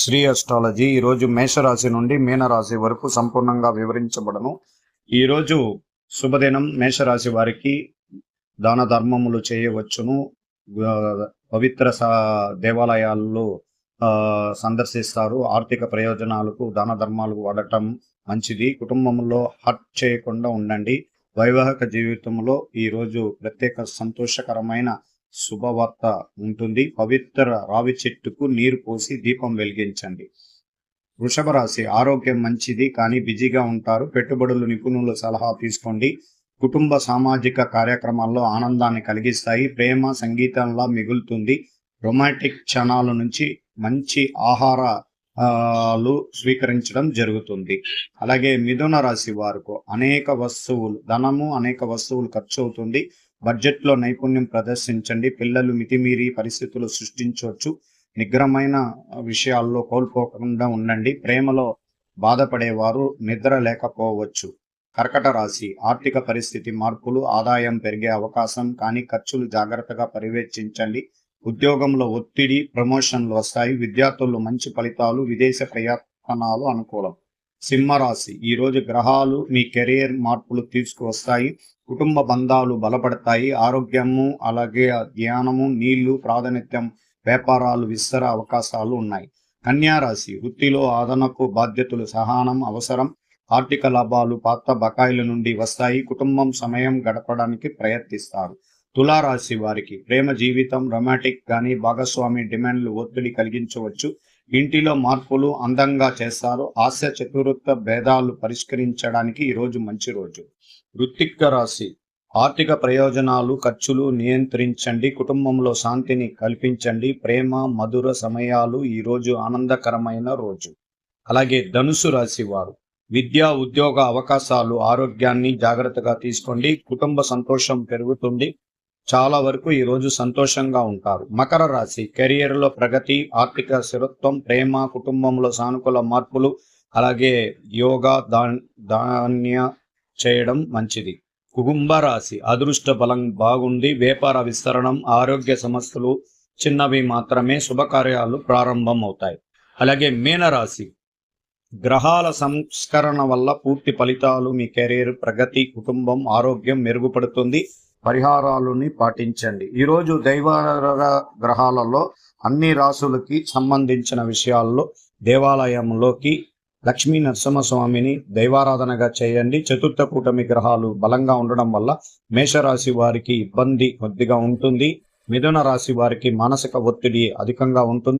Shri astrology ఈరోజు మేషరాశి నుండి మీనరాశి వరకు సంపూర్ణంగా వివరించబడను. ఈరోజు శుభదినం. మేషరాశి వారికి దాన ధర్మములు చేయవచ్చును. పవిత్ర దేవాలయాల్లో ఆ, సందర్శిస్తారు. ఆర్థిక ప్రయోజనాలకు దాన ధర్మాలకు వాడటం మంచిది. కుటుంబంలో హర్ట్ చేయకుండా ఉండండి. వైవాహిక జీవితంలో ఈరోజు ప్రత్యేక సంతోషకరమైన శుభవార్త ఉంటుంది. పవిత్ర రావి చెట్టుకు నీరు పోసి దీపం వెలిగించండి. వృషభ రాశి ఆరోగ్యం మంచిది కానీ బిజీగా ఉంటారు. పెట్టుబడులు నిపుణుల సలహా తీసుకోండి. కుటుంబ సామాజిక కార్యక్రమాల్లో ఆనందాన్ని కలిగిస్తాయి. ప్రేమ సంగీతంలా మిగులుతుంది. రొమాంటిక్ క్షణాల నుంచి మంచి ఆహార స్వీకరించడం జరుగుతుంది. అలాగే మిథున రాశి వారికి అనేక వస్తువులు ధనము అనేక వస్తువులు ఖర్చు అవుతుంది. బడ్జెట్లో నైపుణ్యం ప్రదర్శించండి. పిల్లలు మితిమీరి పరిస్థితులు సృష్టించవచ్చు. నిగ్రహమైన విషయాల్లో కోల్పోకుండా ఉండండి. ప్రేమలో బాధపడేవారు నిద్ర లేకపోవచ్చు. కర్కట రాశి ఆర్థిక పరిస్థితి మార్పులు ఆదాయం పెరిగే అవకాశం కానీ ఖర్చులు జాగ్రత్తగా పర్యవేక్షించండి. ఉద్యోగంలో ఒత్తిడి ప్రమోషన్లు వస్తాయి. విద్యార్థులు మంచి ఫలితాలు విదేశ ప్రయత్నాలు అనుకూలం. సింహరాశి. ఈ రోజు గ్రహాలు మీ కెరీర్ మార్పులు తీసుకువస్తాయి. కుటుంబ బంధాలు బలపడతాయి. ఆరోగ్యము అలాగే ధ్యానము నీళ్ళు ప్రాధాన్యత్యం వ్యాపారాలు విస్తర అవకాశాలు ఉన్నాయి. కన్యా రాశి. వృత్తిలో అదనపు బాధ్యతలు సహనం అవసరం. ఆర్థిక లాభాలు పాత బకాయిల నుండి వస్తాయి. కుటుంబం సమయం గడపడానికి ప్రయత్నిస్తారు. తులారాశి వారికి ప్రేమ జీవితం రొమాటిక్ కానీ భాగస్వామి డిమాండ్లు ఒత్తిడి కలిగించవచ్చు. ఇంటిలో మార్పులు అందంగా చేస్తారు. హాస్య చతుర్థ భేదాలు పరిష్కరించడానికి ఈ రోజు మంచి రోజు. వృత్తిక రాశి. ఆర్థిక ప్రయోజనాలు ఖర్చులు నియంత్రించండి. కుటుంబంలో శాంతిని కల్పించండి. ప్రేమ మధుర సమయాలు ఈ రోజు ఆనందకరమైన రోజు. అలాగే ధనుసు రాశి వారు. విద్యా ఉద్యోగ అవకాశాలు ఆరోగ్యాన్ని జాగ్రత్తగా తీసుకోండి. కుటుంబ సంతోషం పెరుగుతుంది. చాలా వరకు ఈ రోజు సంతోషంగా ఉంటారు. మకర రాశి కెరియర్లో ప్రగతి ఆర్థిక స్థిరత్వం ప్రేమ కుటుంబంలో సానుకూల మార్పులు అలాగే యోగా దా ధాన్య చేయడం మంచిది. కుటుంబ రాశి అదృష్ట బలం బాగుంది వ్యాపార విస్తరణం ఆరోగ్య సమస్యలు చిన్నవి మాత్రమే శుభకార్యాలు ప్రారంభం అవుతాయి అలాగే మీనరాశి గ్రహాల సంస్కరణ వల్ల పూర్తి ఫలితాలు మీ కెరీర్ ప్రగతి కుటుంబం ఆరోగ్యం మెరుగుపడుతుంది. పరిహారాలని పాటించండి. ఈరోజు దైవ గ్రహాలలో అన్ని రాసులకి సంబంధించిన విషయాల్లో దేవాలయంలోకి లక్ష్మీ నరసింహస్వామిని దైవారాధనగా చేయండి. చతుర్థ కూటమి గ్రహాలు బలంగా ఉండడం వల్ల మేషరాశి వారికి ఇబ్బంది కొద్దిగా ఉంటుంది. మిథున రాశి వారికి మానసిక ఒత్తిడి అధికంగా ఉంటుంది.